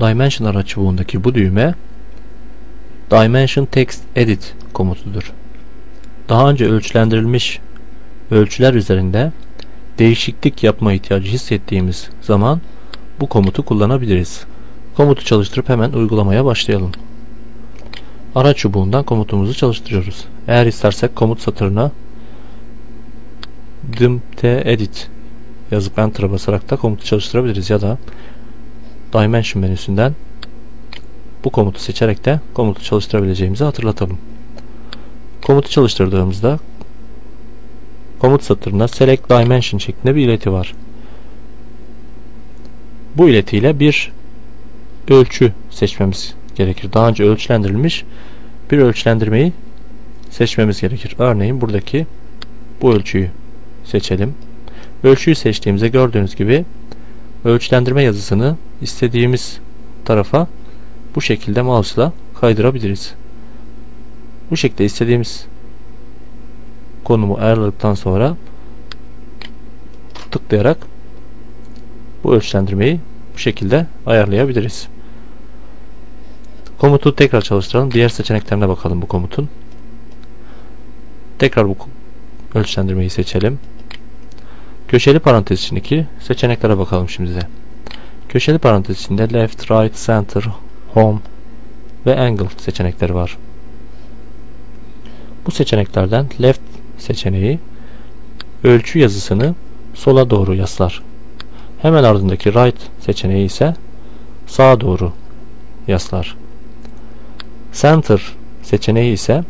Dimension araç çubuğundaki bu düğme Dimension Text Edit komutudur. Daha önce ölçülendirilmiş ölçüler üzerinde değişiklik yapma ihtiyacı hissettiğimiz zaman bu komutu kullanabiliriz. Komutu çalıştırıp hemen uygulamaya başlayalım. Araç çubuğundan komutumuzu çalıştırıyoruz. Eğer istersek komut satırına dimte edit yazıp enter'a basarak da komutu çalıştırabiliriz ya da dimension menüsünden bu komutu seçerek de komutu çalıştırabileceğimizi hatırlatalım. Komutu çalıştırdığımızda komut satırında select dimension şeklinde bir ileti var. Bu iletiyle bir ölçü seçmemiz gerekir. Daha önce ölçülendirilmiş bir ölçülendirmeyi seçmemiz gerekir. Örneğin buradaki bu ölçüyü seçelim. Ölçüyü seçtiğimizde gördüğünüz gibi ölçülendirme yazısını istediğimiz tarafa bu şekilde mouse'la kaydırabiliriz. Bu şekilde istediğimiz konumu ayarladıktan sonra tıklayarak bu ölçülendirmeyi bu şekilde ayarlayabiliriz. Komutu tekrar çalıştıralım. Diğer seçeneklerine bakalım bu komutun. Tekrar bu ölçülendirmeyi seçelim. Köşeli parantez içindeki seçeneklere bakalım şimdi. Köşeli parantez içinde left, right, center, home ve angle seçenekleri var. Bu seçeneklerden left seçeneği ölçü yazısını sola doğru yaslar. Hemen ardındaki right seçeneği ise sağa doğru yaslar. Center seçeneği ise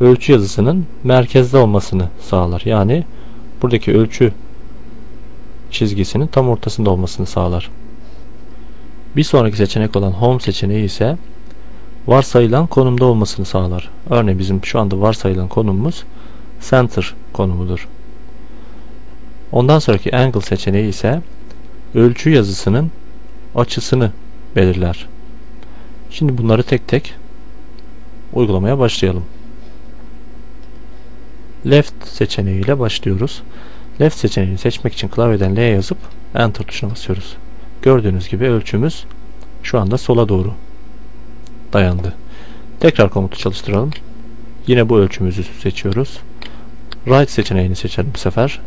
ölçü yazısının merkezde olmasını sağlar. Yani buradaki ölçü çizgisinin tam ortasında olmasını sağlar. Bir sonraki seçenek olan Home seçeneği ise varsayılan konumda olmasını sağlar. Örneğin bizim şu anda varsayılan konumumuz Center konumudur. Ondan sonraki Angle seçeneği ise ölçü yazısının açısını belirler. Şimdi bunları tek tek uygulamaya başlayalım. Left seçeneğiyle başlıyoruz. Left seçeneğini seçmek için klavyeden L yazıp Enter tuşuna basıyoruz. Gördüğünüz gibi ölçümüz şu anda sola doğru dayandı. Tekrar komutu çalıştıralım. Yine bu ölçümüzü seçiyoruz. Right seçeneğini seçelim bu sefer.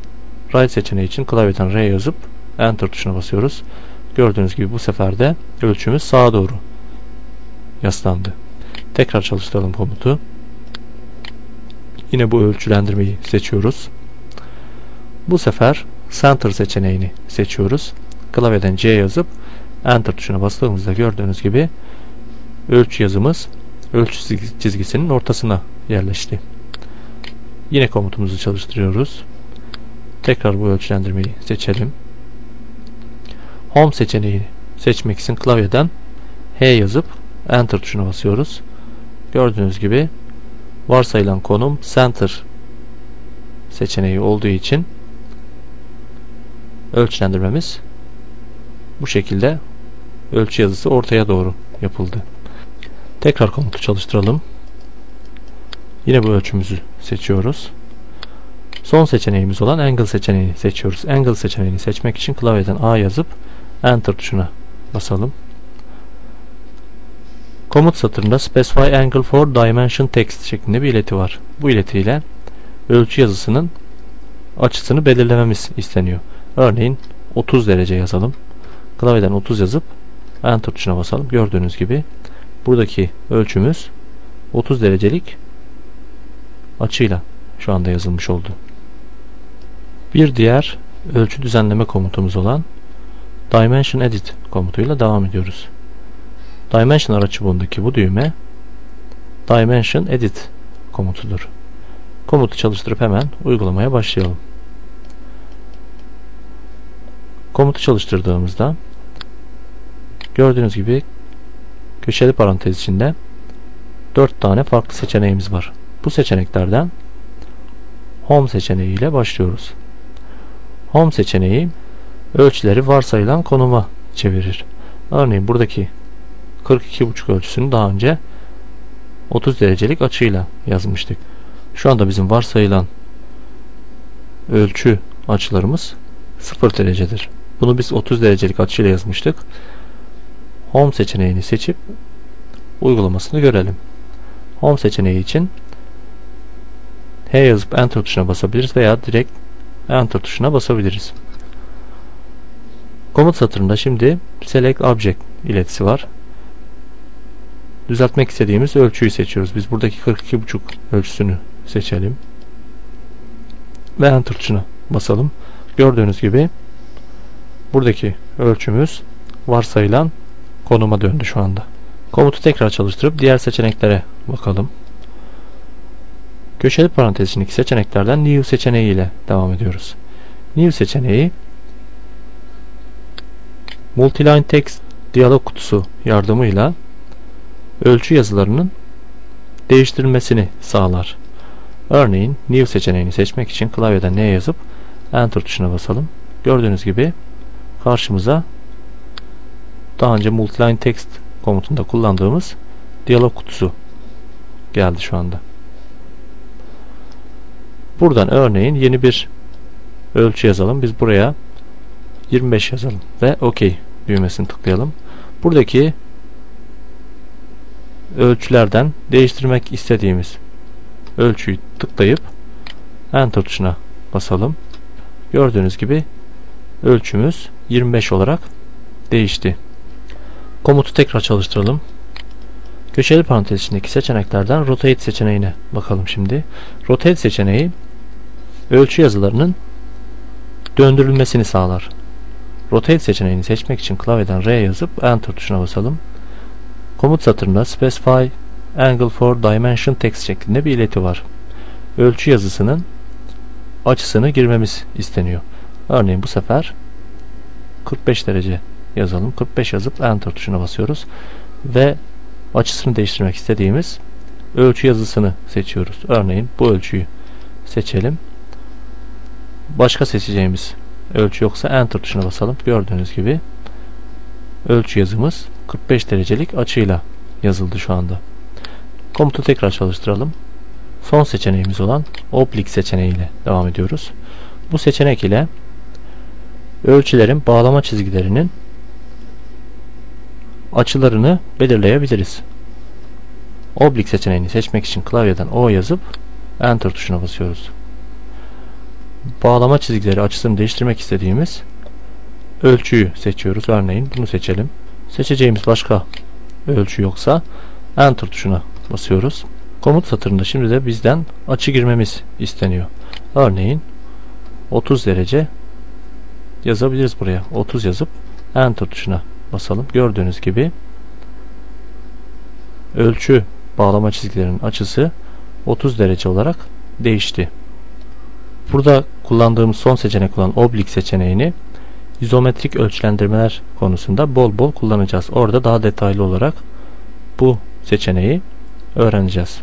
Right seçeneği için klavyeden R yazıp Enter tuşuna basıyoruz. Gördüğünüz gibi bu sefer de ölçümüz sağa doğru yaslandı. Tekrar çalıştıralım komutu. Yine bu ölçülendirmeyi seçiyoruz. Bu sefer Center seçeneğini seçiyoruz. Klavyeden C yazıp Enter tuşuna bastığımızda gördüğünüz gibi ölçü yazımız ölçü çizgisinin ortasına yerleşti. Yine komutumuzu çalıştırıyoruz. Tekrar bu ölçülendirmeyi seçelim. Home seçeneğini seçmek için klavyeden H yazıp Enter tuşuna basıyoruz. Gördüğünüz gibi varsayılan konum Center seçeneği olduğu için ölçülendirmemiz bu şekilde ölçü yazısı ortaya doğru yapıldı. Tekrar komutu çalıştıralım. Yine bu ölçümüzü seçiyoruz. Son seçeneğimiz olan Angle seçeneğini seçiyoruz. Angle seçeneğini seçmek için klavyeden A yazıp Enter tuşuna basalım. Komut satırında Specify Angle for Dimension Text şeklinde bir ileti var. Bu iletiyle ölçü yazısının açısını belirlememiz isteniyor. Örneğin 30 derece yazalım. Klavyeden 30 yazıp Enter tuşuna basalım. Gördüğünüz gibi buradaki ölçümüz 30 derecelik açıyla şu anda yazılmış oldu. Bir diğer ölçü düzenleme komutumuz olan Dimension Edit komutuyla devam ediyoruz. Dimension araç çubuğundaki bu düğme Dimension Edit komutudur. Komutu çalıştırıp hemen uygulamaya başlayalım. Komutu çalıştırdığımızda gördüğünüz gibi köşeli parantez içinde 4 tane farklı seçeneğimiz var. Bu seçeneklerden Home seçeneği ile başlıyoruz. Home seçeneği ölçüleri varsayılan konuma çevirir. Örneğin buradaki 42,5 ölçüsünü daha önce 30 derecelik açıyla yazmıştık. Şu anda bizim varsayılan ölçü açılarımız 0 derecedir. Bunu biz 30 derecelik açıyla yazmıştık. Home seçeneğini seçip uygulamasını görelim. Home seçeneği için H yazıp Enter tuşuna basabiliriz veya direkt Enter tuşuna basabiliriz. Komut satırında şimdi Select Object iletisi var. Düzeltmek istediğimiz ölçüyü seçiyoruz. Biz buradaki 42.5 ölçüsünü seçelim. Ve Enter tuşuna basalım. Gördüğünüz gibi buradaki ölçümüz varsayılan konuma döndü şu anda. Komutu tekrar çalıştırıp diğer seçeneklere bakalım. Köşeli parantez içindeki seçeneklerden New seçeneği ile devam ediyoruz. New seçeneği Multiline Text diyalog kutusu yardımıyla ölçü yazılarının değiştirilmesini sağlar. Örneğin New seçeneğini seçmek için klavyeden ne yazıp Enter tuşuna basalım. Gördüğünüz gibi karşımıza daha önce Multiline Text komutunda kullandığımız diyalog kutusu geldi şu anda. Buradan örneğin yeni bir ölçü yazalım. Biz buraya 25 yazalım ve OK düğmesini tıklayalım. Buradaki ölçülerden değiştirmek istediğimiz ölçüyü tıklayıp Enter tuşuna basalım. Gördüğünüz gibi ölçümüz 25 olarak değişti. Komutu tekrar çalıştıralım. Köşeli parantez içindeki seçeneklerden Rotate seçeneğine bakalım şimdi. Rotate seçeneği ölçü yazılarının döndürülmesini sağlar. Rotate seçeneğini seçmek için klavyeden R yazıp Enter tuşuna basalım. Komut satırında Specify Angle for Dimension Text şeklinde bir ileti var. Ölçü yazısının açısını girmemiz isteniyor. Örneğin bu sefer 45 derece yazalım. 45 yazıp Enter tuşuna basıyoruz. Ve açısını değiştirmek istediğimiz ölçü yazısını seçiyoruz. Örneğin bu ölçüyü seçelim. Başka seçeceğimiz ölçü yoksa Enter tuşuna basalım. Gördüğünüz gibi ölçü yazımız 45 derecelik açıyla yazıldı şu anda. Komutu tekrar çalıştıralım. Son seçeneğimiz olan Oblique seçeneğiyle devam ediyoruz. Bu seçenek ile ölçülerin bağlama çizgilerinin açılarını belirleyebiliriz. Oblique seçeneğini seçmek için klavyeden O yazıp Enter tuşuna basıyoruz. Bağlama çizgileri açısını değiştirmek istediğimiz ölçüyü seçiyoruz. Örneğin bunu seçelim. Seçeceğimiz başka ölçü yoksa Enter tuşuna basıyoruz. Komut satırında şimdi de bizden açı girmemiz isteniyor. Örneğin 30 derece yazabiliriz buraya. 30 yazıp Enter tuşuna basalım. Gördüğünüz gibi ölçü bağlama çizgilerinin açısı 30 derece olarak değişti. Burada kullandığımız son seçenek olan Oblique seçeneğini izometrik ölçülendirmeler konusunda bol bol kullanacağız. Orada daha detaylı olarak bu seçeneği öğreneceğiz.